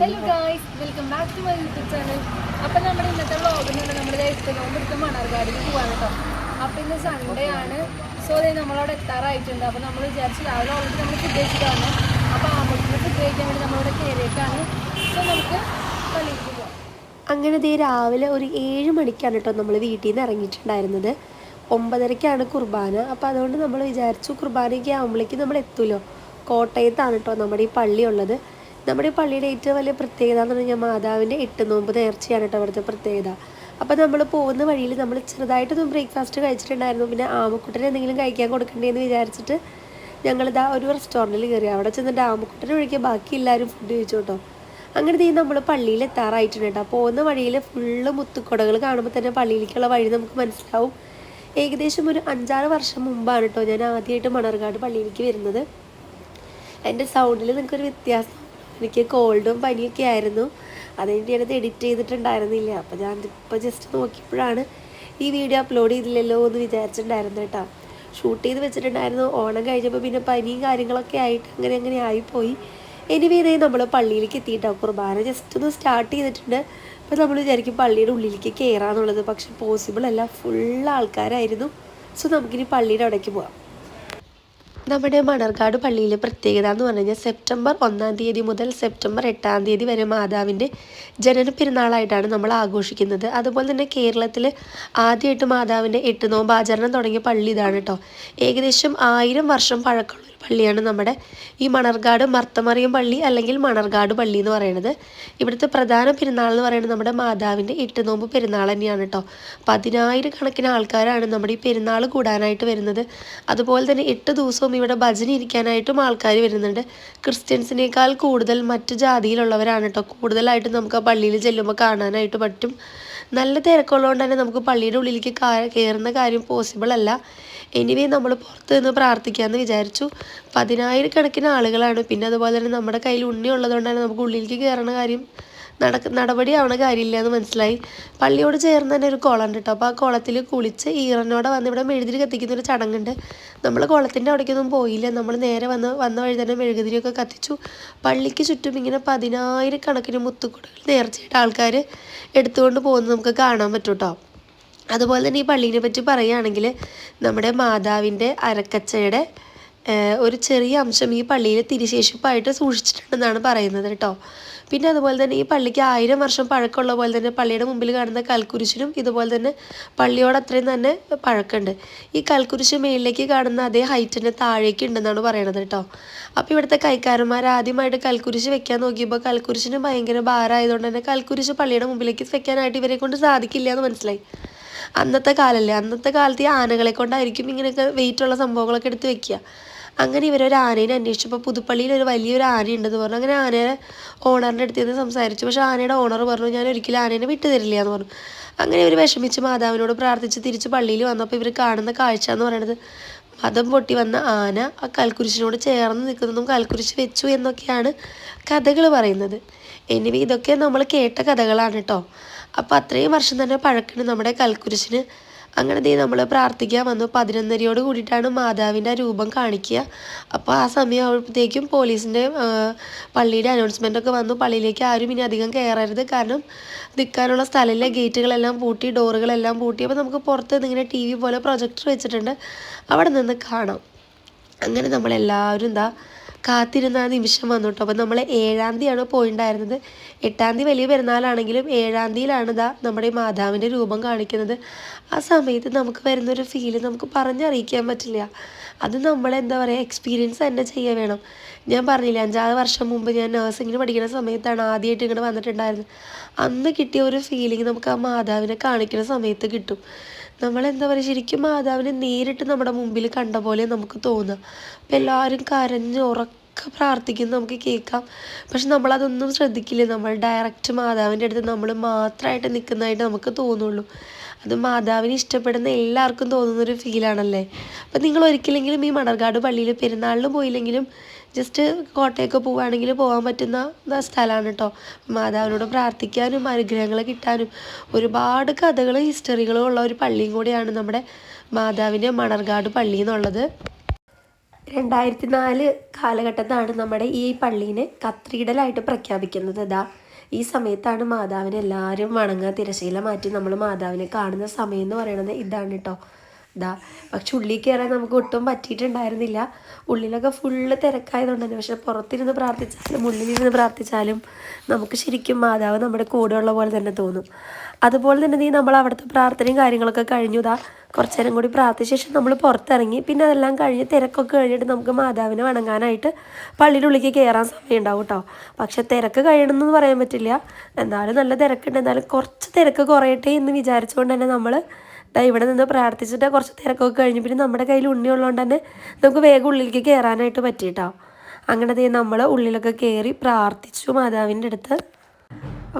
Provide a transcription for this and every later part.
Hello guys welcome back to my YouTube channel അപ്പം നമ്മുടെ ഇന്നത്തെ വ്ളോഗ് നമ്മുടെ എത്തുന്നോമ്പെടുത്ത് മണർകാടിൽ പോകാൻ കേട്ടോ. അപ്പം ഇന്ന് സൺഡേ ആണ്. സോ അതെ നമ്മളവിടെ എത്താറായിട്ടുണ്ട്. അപ്പം നമ്മൾ വിചാരിച്ചു രാവിലെ ഓൾറെഡി നമ്മൾ ഫുഡ് കഴിച്ചിട്ടാണ്. അപ്പോൾ ആമ്പത്തിന് ഫുഡ് കഴിക്കാൻ വേണ്ടി നമ്മളിവിടെ കയറിയേക്കാണ് സോ നമുക്ക് കളിക്ക് പോവാം. അങ്ങനെ ദേ രാവിലെ ഒരു ഏഴ് മണിക്കാണ് കേട്ടോ നമ്മൾ വീട്ടിൽ നിന്ന് ഇറങ്ങിയിട്ടുണ്ടായിരുന്നത്. ഒമ്പതരയ്ക്കാണ് കുർബാന. അപ്പോൾ അതുകൊണ്ട് നമ്മൾ വിചാരിച്ചു കുർബാനയ്ക്ക് ആകുമ്പോഴേക്കും നമ്മൾ എത്തുമല്ലോ കോട്ടയത്താണ് കേട്ടോ നമ്മുടെ ഈ പള്ളി ഉള്ളത് നമ്മുടെ പള്ളിയുടെ ഏറ്റവും വലിയ പ്രത്യേകത എന്ന് പറഞ്ഞാൽ മാതാവിന്റെ എട്ട് നോമ്പ് നേർച്ചയാണ് കേട്ടോ അവിടുത്തെ പ്രത്യേകത. അപ്പോൾ നമ്മൾ പോകുന്ന വഴിയിൽ നമ്മൾ ചെറുതായിട്ടൊന്നും ബ്രേക്ക്ഫാസ്റ്റ് കഴിച്ചിട്ടുണ്ടായിരുന്നു. പിന്നെ ആമക്കുട്ടന് എന്തെങ്കിലും കഴിക്കാൻ കൊടുക്കണ്ടേന്ന് വിചാരിച്ചിട്ട് ഞങ്ങളിതാ ഒരു റെസ്റ്റോറന്റിൽ കയറി. അവിടെ ചെന്നിട്ട് ആമക്കുട്ടനെ ഒഴികെ ബാക്കി എല്ലാവരും ഫുഡ് കഴിച്ചു കേട്ടോ. അങ്ങനെ തീ നമ്മൾ പള്ളിയിൽ എത്താറായിട്ടുണ്ട് കേട്ടോ. പോകുന്ന വഴിയിൽ ഫുള്ള് മുത്തുക്കുടകൾ കാണുമ്പോൾ തന്നെ പള്ളിയിലേക്കുള്ള വഴി നമുക്ക് മനസ്സിലാവും. ഏകദേശം ഒരു അഞ്ചാറ് വർഷം മുമ്പാണ് കേട്ടോ ഞാൻ ആദ്യമായിട്ട് മണർകാട് പള്ളിയിലേക്ക് വരുന്നത്. എന്റെ സൗണ്ടിൽ നിങ്ങൾക്കൊരു വ്യത്യാസം എനിക്ക് കോൾഡും പനിയൊക്കെ ആയിരുന്നു. അതുകഴിഞ്ഞിട്ട് ഞാനത് എഡിറ്റ് ചെയ്തിട്ടുണ്ടായിരുന്നില്ല. അപ്പോൾ ഞാൻ ഇപ്പോൾ ജസ്റ്റ് നോക്കിയപ്പോഴാണ് ഈ വീഡിയോ അപ്ലോഡ് ചെയ്തില്ലല്ലോ എന്ന് വിചാരിച്ചിട്ടുണ്ടായിരുന്നു കേട്ടോ. ഷൂട്ട് ചെയ്ത് വെച്ചിട്ടുണ്ടായിരുന്നു. ഓണം കഴിഞ്ഞപ്പോൾ പിന്നെ പനിയും കാര്യങ്ങളൊക്കെ ആയിട്ട് അങ്ങനെ അങ്ങനെ ആയിപ്പോയി. എനിവേ ഇതേ നമ്മൾ പള്ളിയിലേക്ക് എത്തിയിട്ടോ. കുർബാന ജസ്റ്റ് ഒന്ന് സ്റ്റാർട്ട് ചെയ്തിട്ടുണ്ട്. അപ്പോൾ നമ്മൾ വിചാരിക്കും പള്ളിയുടെ ഉള്ളിലേക്ക് കയറാന്നുള്ളത് പക്ഷെ പോസിബിൾ അല്ല. ഫുൾ ആൾക്കാരായിരുന്നു. സോ നമുക്കിനി പള്ളിയുടെ അവിടേക്ക് പോവാം. നമ്മുടെ മണർകാട് പള്ളിയിലെ പ്രത്യേകത എന്ന് പറഞ്ഞു കഴിഞ്ഞാൽ സെപ്റ്റംബർ ഒന്നാം തീയതി മുതൽ സെപ്റ്റംബർ എട്ടാം തീയതി വരെ മാതാവിന്റെ ജനന പെരുന്നാളായിട്ടാണ് നമ്മൾ ആഘോഷിക്കുന്നത്. അതുപോലെ തന്നെ കേരളത്തിൽ ആദ്യമായിട്ട് മാതാവിന്റെ എട്ട് നോമ്പ് ആചരണം തുടങ്ങിയ പള്ളി ഇതാണ് കേട്ടോ. ഏകദേശം ആയിരം വർഷം പഴക്കമുള്ള പള്ളിയാണ് നമ്മുടെ ഈ മണർകാട് മർത്തമറിയം പള്ളി അല്ലെങ്കിൽ മണർകാട് പള്ളി എന്ന് പറയുന്നത്. ഇവിടുത്തെ പ്രധാന പെരുന്നാൾ എന്ന് പറയുന്നത് നമ്മുടെ മാതാവിന്റെ എട്ട് നോമ്പ് പെരുന്നാൾ തന്നെയാണ് കേട്ടോ പതിനായിരക്കണക്കിന് ആൾക്കാരാണ് നമ്മുടെ ഈ പെരുന്നാൾ കൂടാനായിട്ട് വരുന്നത്. അതുപോലെ തന്നെ എട്ട് ദിവസവും ഇവിടെ ഭജന ഇരിക്കാനായിട്ടും ആൾക്കാർ വരുന്നുണ്ട്. ക്രിസ്ത്യൻസിനേക്കാൾ കൂടുതൽ മറ്റു ജാതിയിലുള്ളവരാണ് കേട്ടോ കൂടുതലായിട്ടും നമുക്ക് ആ പള്ളിയിൽ ചെല്ലുമ്പോൾ കാണാനായിട്ട് പറ്റും. നല്ല തിരക്കുള്ളതുകൊണ്ട് തന്നെ നമുക്ക് പള്ളിയുടെ ഉള്ളിലേക്ക് കയറുന്ന കാര്യം പോസിബിൾ അല്ല. എനിവേ നമ്മൾ പുറത്ത് നിന്ന് പ്രാർത്ഥിക്കാമെന്ന് വിചാരിച്ചു. പതിനായിരക്കണക്കിന് ആളുകളാണ്. പിന്നെ അതുപോലെ തന്നെ നമ്മുടെ കയ്യിൽ ഉണ്ണി ഉള്ളതുകൊണ്ടാണ് നമുക്ക് ഉള്ളിലേക്ക് കയറണ കാര്യം നടക്ക നടപടി ആവണ കാര്യമില്ല എന്ന് മനസ്സിലായി. പള്ളിയോട് ചേർന്ന് തന്നെ ഒരു കുളം ഉണ്ട് കേട്ടോ അപ്പോൾ ആ കുളത്തിൽ കുളിച്ച് ഈറനോടെ വന്ന് ഇവിടെ മെഴുതിരി കത്തിക്കുന്ന ഒരു ചടങ്ങുണ്ട്. നമ്മൾ കുളത്തിന്റെ അവിടേക്കൊന്നും പോയില്ല. നമ്മൾ നേരെ വന്ന് വന്ന വഴി തന്നെ മെഴുകുതിരിയൊക്കെ കത്തിച്ചു. പള്ളിക്ക് ചുറ്റും ഇങ്ങനെ പതിനായിരക്കണക്കിന് മുത്തുക്കുടകൾ നേർച്ചയായിട്ട് ആൾക്കാർ എടുത്തുകൊണ്ട് പോകുന്നത് നമുക്ക് കാണാൻ പറ്റും കേട്ടോ അതുപോലെ തന്നെ ഈ പള്ളീനെ പറ്റി പറയുകയാണെങ്കിൽ നമ്മുടെ മാതാവിന്റെ അരക്കച്ചയുടെ ഒരു ചെറിയ അംശം ഈ പള്ളിയിൽ തിരിശേഷിപ്പായിട്ട് സൂക്ഷിച്ചിട്ടുണ്ടെന്നാണ് പറയുന്നത് കേട്ടോ. പിന്നെ അതുപോലെ തന്നെ ഈ പള്ളിക്ക് ആയിരം വർഷം പഴക്കമുള്ള പോലെ തന്നെ പള്ളിയുടെ മുമ്പിൽ കാണുന്ന കൽക്കുരിശിനും ഇതുപോലെ തന്നെ പള്ളിയോട് അത്രയും തന്നെ പഴക്കമുണ്ട്. ഈ കൽക്കുരിശ് മേളിലേക്ക് കാണുന്ന അതേ ഹൈറ്റിന് താഴേക്ക് ഉണ്ടെന്നാണ് പറയണത് കേട്ടോ. അപ്പോൾ ഇവിടുത്തെ കൈക്കാരന്മാർ ആദ്യമായിട്ട് കൽക്കുരിശ് വെക്കാൻ നോക്കിയപ്പോൾ കൽക്കുരിശിന് ഭയങ്കര ഭാരമായതുകൊണ്ട് തന്നെ കൽക്കുരിശ് പള്ളിയുടെ മുമ്പിലേക്ക് വെക്കാനായിട്ട് ഇവരെ കൊണ്ട് സാധിക്കില്ല എന്ന് മനസ്സിലായി. അന്നത്തെ കാലല്ലേ? അന്നത്തെ കാലത്ത് ഈ ആനകളെ കൊണ്ടായിരിക്കും ഇങ്ങനെയൊക്കെ വെയിറ്റ് ഉള്ള സംഭവങ്ങളൊക്കെ എടുത്ത് വെക്കുക. അങ്ങനെ ഇവരൊരു ആനേനെ അന്വേഷിച്ചപ്പോൾ പുതുപ്പള്ളിയിൽ ഒരു വലിയൊരു ആന ഉണ്ടെന്ന് പറഞ്ഞു. അങ്ങനെ ആനയെ ഓണറിന്റെ അടുത്ത് നിന്ന് സംസാരിച്ചു. പക്ഷേ ആനയുടെ ഓണർ പറഞ്ഞു ഞാൻ ഒരിക്കലും ആനേനെ വിട്ടു തരില്ല എന്ന് പറഞ്ഞു. അങ്ങനെ ഇവർ വിഷമിച്ച് മാതാവിനോട് പ്രാർത്ഥിച്ച് തിരിച്ച് പള്ളിയിൽ വന്നപ്പോൾ ഇവർ കാണുന്ന കാഴ്ച എന്ന് പറയുന്നത് മതം പൊട്ടി വന്ന ആന ആ കൽക്കുരിശിനോട് ചേർന്ന് നിൽക്കുന്നതും കൽക്കുരിശ് വെച്ചു എന്നൊക്കെയാണ് കഥകൾ പറയുന്നത്. എനിവി ഇതൊക്കെ നമ്മൾ കേട്ട കഥകളാണ് കേട്ടോ. അപ്പോൾ അത്രയും വർഷം തന്നെ പഴക്കണ് നമ്മുടെ കൽക്കുരിശിന് അങ്ങനെ ദേ നമ്മൾ പ്രാർത്ഥിക്കാൻ വന്നു. പതിനൊന്നരയോട് കൂടിയിട്ടാണ് മാതാവിന്റെ രൂപം കാണിക്കുക. അപ്പോൾ ആ സമയം ആവുമ്പോഴത്തേക്കും പോലീസിന്റെ പള്ളിയുടെ അനൗൺസ്മെന്റ് ഒക്കെ വന്നു. പള്ളിയിലേക്ക് ആരും ഇനി അധികം കയറരുത്. കാരണം നിൽക്കാനുള്ള സ്ഥലമില്ല. ഗേറ്റുകളെല്ലാം പൂട്ടി ഡോറുകളെല്ലാം പൂട്ടി. അപ്പോൾ നമുക്ക് പുറത്ത് നിന്നിങ്ങനെ ടി വി പോലെ പ്രൊജക്ടർ വെച്ചിട്ടുണ്ട്. അവിടെ നിന്ന് കാണാം. അങ്ങനെ നമ്മളെല്ലാവരും എന്താ കാത്തിരുന്ന ആ നിമിഷം വന്നു കേട്ടോ അപ്പോൾ നമ്മൾ ഏഴാം തീയതിയാണ് പോയിണ്ടായിരുന്നത്? എട്ടാം തീയതി വലിയ പെരുന്നാളാണെങ്കിലും ഏഴാം തീയതിയിലാണ് ഇതാ നമ്മുടെ മാതാവിന്റെ രൂപം കാണിക്കുന്നത്. ആ സമയത്ത് നമുക്ക് വരുന്നൊരു ഫീൽ നമുക്ക് പറഞ്ഞറിയിക്കാൻ പറ്റില്ല. അത് നമ്മൾ എന്താ പറയുക എക്സ്പീരിയൻസ് തന്നെ ചെയ്യുക വേണം. ഞാൻ പറഞ്ഞില്ല അഞ്ചാറ് വർഷം മുമ്പ് ഞാൻ നഴ്സിങ്ങിന് പഠിക്കുന്ന സമയത്താണ് ആദ്യമായിട്ട് ഇങ്ങനെ വന്നിട്ടുണ്ടായിരുന്നത്. അന്ന് കിട്ടിയ ഒരു ഫീലിംഗ് നമുക്ക് ആ മാതാവിനെ കാണിക്കുന്ന സമയത്ത് കിട്ടും. നമ്മളെന്താ പറയുക ശരിക്കും മാതാവിനെ നേരിട്ട് നമ്മുടെ മുമ്പിൽ കണ്ട പോലെ നമുക്ക് തോന്നുക അപ്പം എല്ലാവരും കരഞ്ഞ് ഉറക്കെ പ്രാർത്ഥിക്കുന്നത് നമുക്ക് കേൾക്കാം. പക്ഷെ നമ്മളതൊന്നും ശ്രദ്ധിക്കില്ല. നമ്മൾ ഡയറക്റ്റ് മാതാവിന്റെ അടുത്ത് നമ്മൾ മാത്രമായിട്ട് നിൽക്കുന്നതായിട്ട് നമുക്ക് തോന്നുള്ളൂ. അത് മാതാവിനെ ഇഷ്ടപ്പെടുന്ന എല്ലാവർക്കും തോന്നുന്നൊരു ഫീലാണല്ലേ അപ്പം നിങ്ങൾ ഒരിക്കലെങ്കിലും ഈ മണർകാട് പള്ളിയിൽ പെരുന്നാളിന് പോയില്ലെങ്കിലും ജസ്റ്റ് കോട്ടയൊക്കെ പോവുകയാണെങ്കിൽ പോകാൻ പറ്റുന്ന സ്ഥലമാണ് കേട്ടോ. മാതാവിനോട് പ്രാർത്ഥിക്കാനും അനുഗ്രഹങ്ങൾ കിട്ടാനും ഒരുപാട് കഥകളും ഹിസ്റ്ററികളും ഉള്ള ഒരു പള്ളിയും കൂടിയാണ് നമ്മുടെ മാതാവിന്റെ മണർകാട് പള്ളി എന്നുള്ളത്. രണ്ടായിരത്തി നാല് കാലഘട്ടത്താണ് നമ്മുടെ ഈ പള്ളീനെ കത്രീഡലായിട്ട് പ്രഖ്യാപിക്കുന്നത്. ഇതാ ഈ സമയത്താണ് മാതാവിനെ എല്ലാവരും വണങ്ങുക തിരശീല മാറ്റി നമ്മൾ മാതാവിനെ കാണുന്ന സമയം എന്ന് പറയുന്നത് ഇതാണ് കേട്ടോ ഇതാ പക്ഷെ ഉള്ളിൽ കയറാൻ നമുക്ക് ഒട്ടും പറ്റിയിട്ടുണ്ടായിരുന്നില്ല. ഉള്ളിലൊക്കെ ഫുള്ള് തിരക്കായതുകൊണ്ട് തന്നെ. പക്ഷെ പുറത്തിരുന്ന് പ്രാർത്ഥിച്ചാലും ഉള്ളിലിരുന്ന് പ്രാർത്ഥിച്ചാലും നമുക്ക് ശരിക്കും മാതാവ് നമ്മുടെ കൂടെയുള്ള പോലെ തന്നെ തോന്നും. അതുപോലെ തന്നെ നീ നമ്മൾ അവിടുത്തെ പ്രാർത്ഥനയും കാര്യങ്ങളൊക്കെ കഴിഞ്ഞു. ഇതാ കുറച്ച് നേരം കൂടി പ്രാർത്ഥിച്ച ശേഷം നമ്മൾ പുറത്തിറങ്ങി. പിന്നെ അതെല്ലാം കഴിഞ്ഞ് തിരക്കൊക്കെ കഴിഞ്ഞിട്ട് നമുക്ക് മാതാവിനെ വണങ്ങാനായിട്ട് പള്ളിയുടെ ഉള്ളിലേക്ക് കയറാൻ സമയം ഉണ്ടാവും കേട്ടോ പക്ഷെ തിരക്ക് കഴിയണമെന്ന് പറയാൻ പറ്റില്ല. എന്നാലും നല്ല തിരക്കുണ്ട്. എന്നാലും കുറച്ച് തിരക്ക് കുറയട്ടെ എന്ന് വിചാരിച്ചുകൊണ്ട് തന്നെ നമ്മൾ ദാ ഇവിടെ നിന്ന് പ്രാർത്ഥിച്ചിട്ട് കുറച്ച് തിരക്കൊക്കെ കഴിഞ്ഞ് പിന്നെ നമ്മുടെ കയ്യിൽ ഉണ്ണി ഉള്ളതുകൊണ്ട് തന്നെ നമുക്ക് വേഗം ഉള്ളിലേക്ക് കയറാനായിട്ട് പറ്റിയിട്ടോ. അങ്ങനെ ദേ നമ്മൾ ഉള്ളിലൊക്കെ കയറി പ്രാർത്ഥിച്ചു മാതാവിന്റെ അടുത്ത്.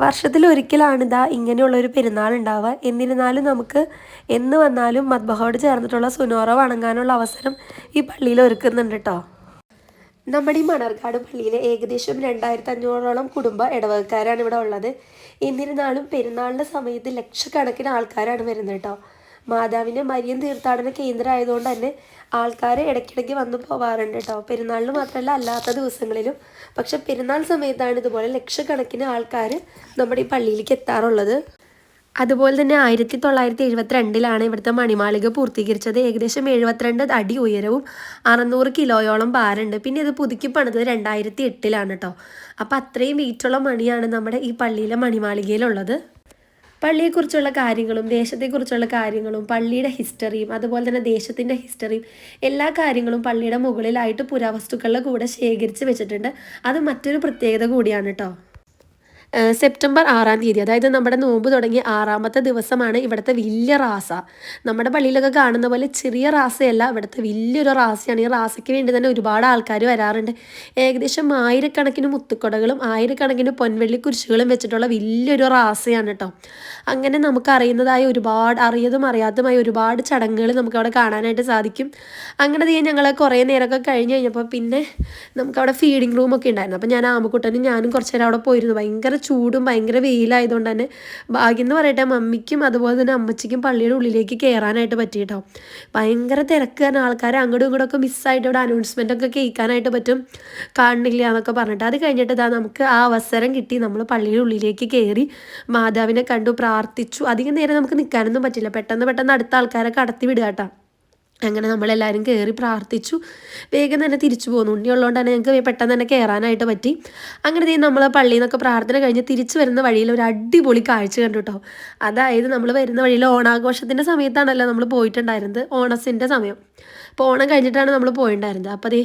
വർഷത്തിൽ ഒരിക്കലാണ് ഇതാ ഇങ്ങനെയുള്ളൊരു പെരുന്നാൾ ഉണ്ടാവുക. എന്നിരുന്നാലും നമുക്ക് എന്ന് വന്നാലും മദ്ബഹോട് ചേർന്നിട്ടുള്ള സുനോറ വണങ്ങാനുള്ള അവസരം ഈ പള്ളിയിൽ ഒരുക്കുന്നുണ്ട് കേട്ടോ നമ്മുടെ ഈ മണർക്കാട് പള്ളിയിൽ ഏകദേശം രണ്ടായിരത്തി അഞ്ഞൂറോളം കുടുംബ ഇടവകക്കാരാണ് ഇവിടെ ഉള്ളത്. എന്നിരുന്നാലും പെരുന്നാളിന്റെ സമയത്ത് ലക്ഷക്കണക്കിന് ആൾക്കാരാണ് വരുന്നത് കേട്ടോ മാതാവിന്റെ മരിയൻ തീർത്ഥാടന കേന്ദ്രം ആയതുകൊണ്ട് തന്നെ ആൾക്കാർ ഇടയ്ക്കിടയ്ക്ക് വന്നു പോവാറുണ്ട് കേട്ടോ. പെരുന്നാളിന് മാത്രമല്ല അല്ലാത്ത ദിവസങ്ങളിലും. പക്ഷെ പെരുന്നാൾ സമയത്താണ് ഇതുപോലെ ലക്ഷക്കണക്കിന് ആൾക്കാർ നമ്മുടെ ഈ പള്ളിയിലേക്ക് എത്താറുള്ളത്. അതുപോലെ തന്നെ ആയിരത്തി തൊള്ളായിരത്തി എഴുപത്തിരണ്ടിലാണ് ഇവിടുത്തെ മണിമാളിക പൂർത്തീകരിച്ചത്. ഏകദേശം എഴുപത്തിരണ്ട് അടി ഉയരവും അറുന്നൂറ് കിലോയോളം ഭാരമുണ്ട്. പിന്നെ ഇത് പുതുക്കി പണിത് രണ്ടായിരത്തി എട്ടിലാണ് കേട്ടോ. അപ്പം അത്രയും വീറ്റുള്ള മണിയാണ് നമ്മുടെ ഈ പള്ളിയിലെ മണിമാളികയിലുള്ളത്. പള്ളിയെക്കുറിച്ചുള്ള കാര്യങ്ങളും ദേശത്തെക്കുറിച്ചുള്ള കാര്യങ്ങളും പള്ളിയുടെ ഹിസ്റ്ററിയും അതുപോലെ തന്നെ ദേശത്തിന്റെ ഹിസ്റ്ററിയും എല്ലാ കാര്യങ്ങളും പള്ളിയുടെ മുകളിലായിട്ട് പുരാവസ്തുക്കളുടെ കൂടെ ശേഖരിച്ച് വെച്ചിട്ടുണ്ട്. അത് മറ്റൊരു പ്രത്യേകത കൂടിയാണ് കേട്ടോ സെപ്റ്റംബർ ആറാം തീയതി അതായത് നമ്മുടെ നോമ്പ് തുടങ്ങിയ ആറാമത്തെ ദിവസമാണ് ഇവിടുത്തെ വലിയ റാസ. നമ്മുടെ പള്ളിയിലൊക്കെ കാണുന്ന പോലെ ചെറിയ റാസയല്ല ഇവിടുത്തെ വലിയൊരു റാസയാണ്. ഈ റാസയ്ക്ക് വേണ്ടി തന്നെ ഒരുപാട് ആൾക്കാർ വരാറുണ്ട്. ഏകദേശം ആയിരക്കണക്കിന് മുത്തുക്കൊടകളും ആയിരക്കണക്കിന് പൊൻവെള്ളി കുരിശുകളും വെച്ചിട്ടുള്ള വലിയൊരു റാസയാണ് കേട്ടോ അങ്ങനെ നമുക്ക് അറിയുന്നതായ ഒരുപാട് അറിയതും അറിയാത്തതുമായ ഒരുപാട് ചടങ്ങുകൾ നമുക്കവിടെ കാണാനായിട്ട് സാധിക്കും. അങ്ങനെ ചെയ്യാൻ ഞങ്ങൾ കുറേ നേരമൊക്കെ കഴിഞ്ഞ് കഴിഞ്ഞപ്പോൾ പിന്നെ നമുക്കവിടെ ഫീഡിങ് റൂമൊക്കെ ഉണ്ടായിരുന്നു. അപ്പോൾ ഞാൻ ആമക്കുട്ടനും ഞാനും കുറച്ച് നേരം അവിടെ പോയിരുന്നു. ഭയങ്കര ചൂടും ഭയങ്കര വെയിലായതുകൊണ്ട് തന്നെ ഭാഗ്യം എന്ന് പറയട്ടെ മമ്മിക്കും അതുപോലെ തന്നെ അമ്മച്ചിക്കും പള്ളിയുടെ ഉള്ളിലേക്ക് കയറാനായിട്ട് പറ്റി കേട്ടോ ഭയങ്കര തിരക്ക് കാരണം ആൾക്കാർ അങ്ങോട്ടും ഇങ്ങോട്ടും ഒക്കെ മിസ്സായിട്ട് ഇവിടെ അനൗൺസ്മെന്റ് ഒക്കെ കേൾക്കാനായിട്ട് പറ്റും. കാണുന്നില്ല എന്നൊക്കെ പറഞ്ഞിട്ട് അത് കഴിഞ്ഞിട്ട് ഇതാ നമുക്ക് ആ അവസരം കിട്ടി. നമ്മൾ പള്ളിയുടെ ഉള്ളിലേക്ക് കയറി മാതാവിനെ കണ്ടു പ്രാർത്ഥിച്ചു അധികം നേരം നമുക്ക് നിൽക്കാനൊന്നും പറ്റില്ല. പെട്ടെന്ന് പെട്ടെന്ന് അടുത്ത ആൾക്കാരെ കടത്തി വിടുക കേട്ടോ. അങ്ങനെ നമ്മളെല്ലാവരും കയറി പ്രാർത്ഥിച്ചു. വേഗം തന്നെ തിരിച്ചു പോന്നു. ഉണ്ണി ഉള്ളതുകൊണ്ട് തന്നെ ഞങ്ങൾക്ക് പെട്ടെന്ന് തന്നെ കയറാനായിട്ട് പറ്റി. അങ്ങനെ നമ്മൾ പള്ളിയിൽ നിന്നൊക്കെ പ്രാർത്ഥന കഴിഞ്ഞ് തിരിച്ചു വരുന്ന വഴിയിൽ ഒരു അടിപൊളി കാഴ്ച കണ്ടു കേട്ടോ അതായത് നമ്മൾ വരുന്ന വഴിയിൽ ഓണാഘോഷത്തിന്റെ സമയത്താണല്ലോ നമ്മൾ പോയിട്ടുണ്ടായിരുന്നത്. ഓണസിന്റെ സമയം. അപ്പോൾ ഓണം കഴിഞ്ഞിട്ടാണ് നമ്മൾ പോയിണ്ടായിരുന്നത്. അപ്പോൾ അതേ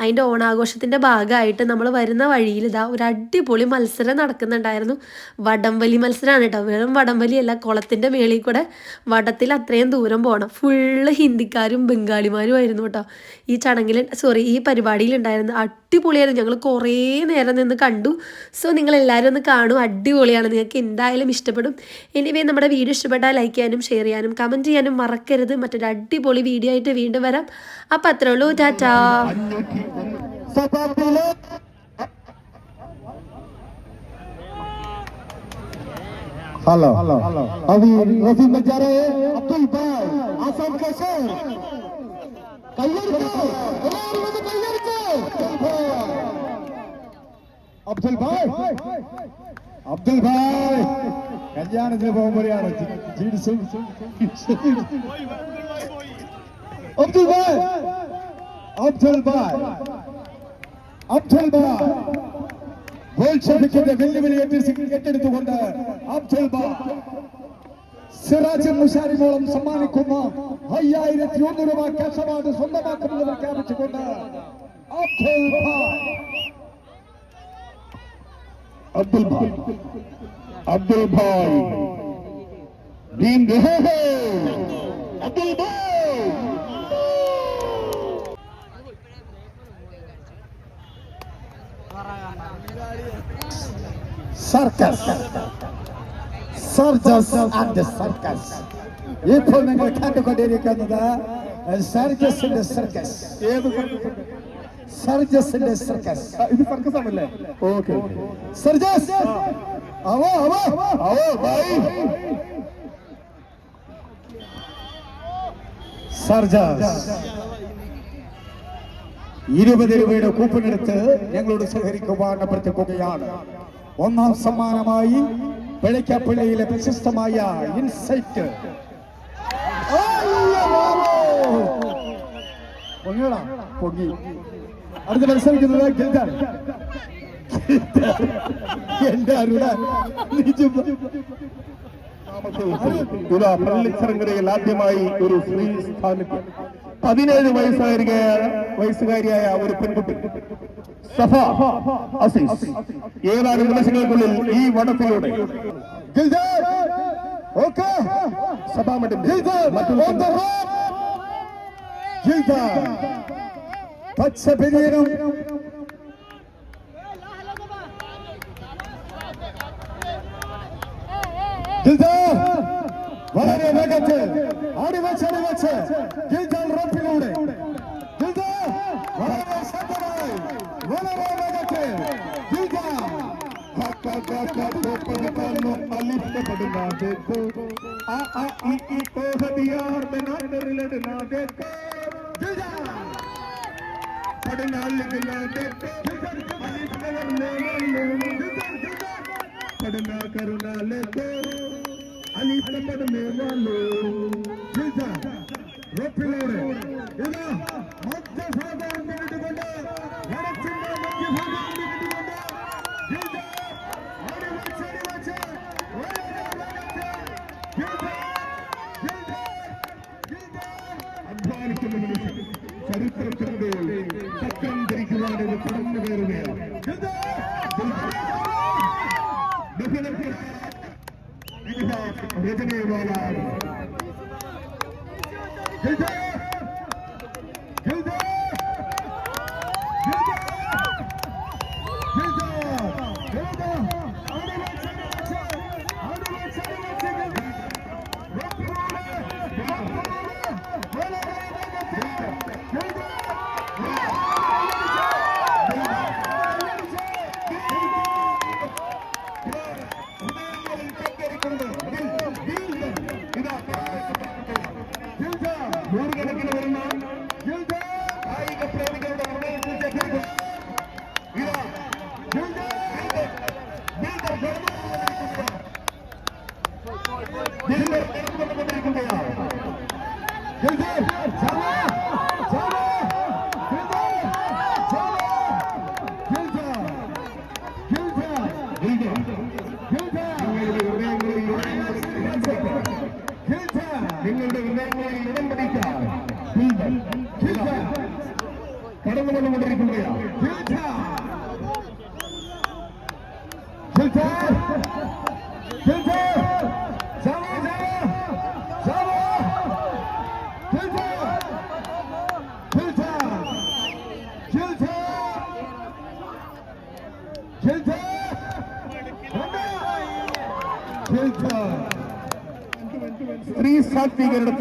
അതിന്റെ ഓണാഘോഷത്തിന്റെ ഭാഗമായിട്ട് നമ്മൾ വരുന്ന വഴിയിൽ ഇതാ ഒരു അടിപൊളി മത്സരം നടക്കുന്നുണ്ടായിരുന്നു. വടംവലി മത്സരമാണ് കേട്ടോ വെറും വടംവലിയല്ല കുളത്തിന്റെ മേളിൽ കൂടെ വടത്തിൽ അത്രയും ദൂരം പോകണം ഫുള്ള് ഹിന്ദിക്കാരും ബംഗാളിമാരും ആയിരുന്നു കേട്ടോ ഈ ചടങ്ങിൽ സോറി ഈ പരിപാടിയിൽ ഉണ്ടായിരുന്നത് അടിപൊളിയായിരുന്നു. ഞങ്ങൾ കുറേ നേരം നിന്ന് കണ്ടു. സോ നിങ്ങൾ എല്ലാവരും ഒന്ന് കാണും. അടിപൊളിയാണ്. നിങ്ങൾക്ക് എന്തായാലും ഇഷ്ടപ്പെടും. എനിവേ നമ്മുടെ വീഡിയോ ഇഷ്ടപ്പെട്ടാൽ ലൈക്ക് ചെയ്യാനും ഷെയർ ചെയ്യാനും കമന്റ് ചെയ്യാനും മറക്കരുത്. മറ്റൊരു അടിപൊളി വീഡിയോ ആയിട്ട് വീണ്ടും വരാം. આ પત્ર લોધાટા हेलो अभी रफी में जा रहे हैं अब्दुल भाई आसम के शेर कल्याण को कल्याण को अब्दुल भाई अब्दुल भाई कल्याण जी बहुत बढ़िया जीड सिंह અબ્દુલભાઈ અફઝલભાઈ അഫ്സൽബായ് ഗോൾ ശബ്ദിക്കുന്ന വെല്ലുവിളിയെ ഏറ്റെടുത്തുകൊണ്ട് അഫ്സൽബായ് സിറാജ് മുഷാരിമോളം സമ്മാനിക്കുന്ന അയ്യായിരത്തി ഒന്ന് രൂപ ക്യാഷ് അവാർഡ് സ്വന്തമാക്കുമെന്ന് പ്രഖ്യാപിച്ചുകൊണ്ട് Abdul bhai Abdul bhai Abdul bhai Sarkas. Sarcas and sarkas. İpo nenge kandı koderi kandı da. Sarcas and the sarkas. E, Sarcas and the sarkas. Idi sarkas amille. Okay. Sarcas. Avo avo. Avo bhai. Sarcas. Sarcas. ഇരുപത് രൂപയുടെ coupon എടുത്ത് ഞങ്ങളോട് സഹകരിക്കുവാൻ ഒന്നാം സമ്മാനമായി പിഴയ്ക്കപ്പള്ളിയിലെ പ്രശസ്തമായ insight പൊങ്ങിയടാ പൊങ്ങി. അടുത്ത മത്സരിക്കുന്നത് ഗിൽദാൻ. എന്റെ പള്ളിച്ചറങ്ങരയിൽ ആദ്യമായി ഒരു സ്ത്രീ സ്ഥാനത്ത് പതിനേഴ് വയസ്സായിരിക്കുക വയസ്സുകാരിയായ ഒരു പെൺകുട്ടി സഫ അസീസ് ഏതാനും നിമിഷങ്ങൾക്കുള്ളിൽ ഈ വനത്തിലൂടെ ഗിൽദർ. ഓക്കേ സഭാമഠം ഗിൽദർ. മറ്റൊരു On the road. ഗിൽദർ. പച്ച പെരിയനും ഗിൽദർ. വളരെ വേഗത്തിൽ അടിവച്ച് അടിവച്ച് ഗിൽദർ রোলার গেছে দুইটা। কাকা কাকা পপন কালো আলিফ পড়না দেখো আ আ ই ই তো হদিয়ার বিনা রিলেট না দেখো দুইটা पढ़ना लिखना पढ़ना करुणा लेते अली पढ़ में वालों जीजा रोपिलोड़े इधर मत जैसा যেভাবে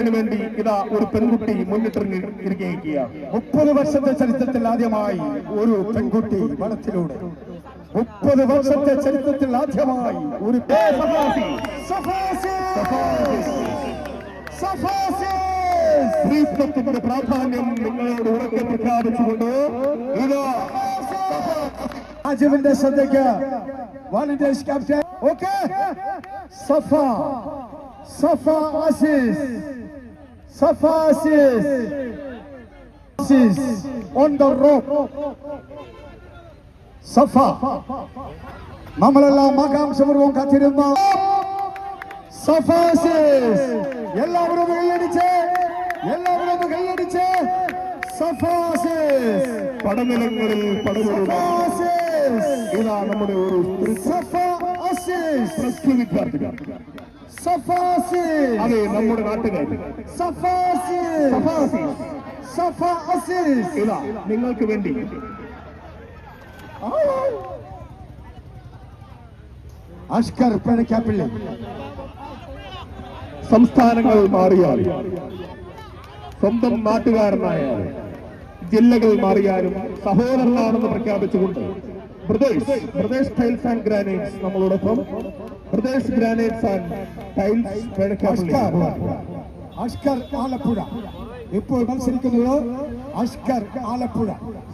ശാക്തീകരണത്തിന് വേണ്ടി ഇതാ ഒരു പെൺകുട്ടി മുന്നിട്ടിറങ്ങി ഇരിക്കുകയാണ് മുപ്പത് വർഷത്തെ ചരിത്രത്തിൽ ആദ്യമായി ഒരു പെൺകുട്ടി വളത്തിലൂടെ മുപ്പത് വർഷത്തെ ചരിത്രത്തിൽ ആദ്യമായി ഒരു! സ്ത്രീത്വത്തിന്റെ പ്രാധാന്യം നിങ്ങളോട് ഉറക്കെ പ്രഖ്യാപിച്ചുകൊണ്ട് ഇതാ. രാജുവിന്റെ ശ്രദ്ധയ്ക്ക് Valentines captain okay Safa. Safa Aziz Safa Aziz Aziz on the rope Safa നമ്മളെല്ലാം ആകാംക്ഷപൂർവം കാത്തിരുന്ന സഫ ആസിസ് എല്ലാവരും ഒന്ന് കൈയടിച്ച് എല്ലാവരും ഒന്ന് കൈയടിച്ച് സഫ ആസിസ് പടനിലങ്ങളിൽ പടവരുന്ന ഇതാ നമ്മുടെ ഒരു സ്ത്രീ സഫ സഫാസിസ് അതെ നമ്മുടെ നാട്ടുകാർ സഫാസി സഫാസി സഫാസി ഇതാ നിങ്ങൾക്ക് വേണ്ടി. അഷ്കർ പിഴക്കാപ്പിള്ളി സംസ്ഥാനങ്ങൾ മാറിയാൽ സ്വന്തം നാട്ടുകാരനായ ജില്ലകൾ മാറിയാലും സഹോദരനാണെന്ന് പ്രഖ്യാപിച്ചുകൊണ്ട് Pradesh Pradesh tiles and granites നമ്മളോടൊപ്പം Pradesh granites and tiles Ashkar Ashkar Alappuzha. ഇപ്പോൾ മത്സരിക്കുന്നത് അഷ്കർ ആലപ്പുഴ.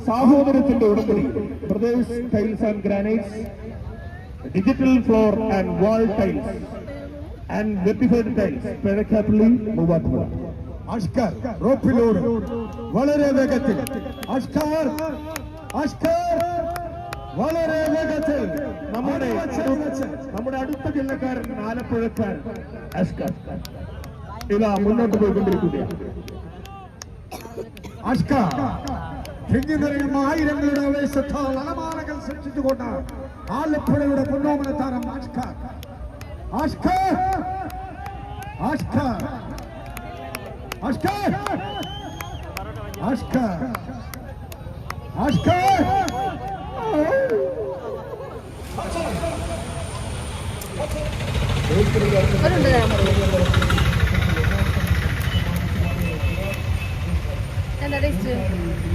സാഹോദര്യത്തിന്റെ ഉടമ്പടി Pradesh tiles and granites digital floor and wall tiles and vitrified tiles Pizhakkappilly Muvattupuzha. Ashkar റോപ്പിലൂടെ വളരെ വേഗത്തിൽ. അഷ്കർ അഷ്കർ വളരെ വേഗത്തിൽ. നമ്മുടെ നമ്മുടെ അടുത്ത ജില്ലക്കാരൻ ആലപ്പുഴക്കാരൻ. അസ്കർ. ഇതാ മുന്നോട്ട് പോയിക്കൊണ്ടിരിക്കുകയാണ്. അഷ്കർ തിങ്ങി നിറയുന്ന ആയിരങ്ങളുടെ ആവേശത്താൽ അലമാലകൾ സൃഷ്ടിച്ചുകൊണ്ട് ആലപ്പുഴയുടെ പൊന്നോമന താരം അഷ്കർ അവരുണ്ട് തരാൻ പറയും എന്താ ടേസ്റ്റ്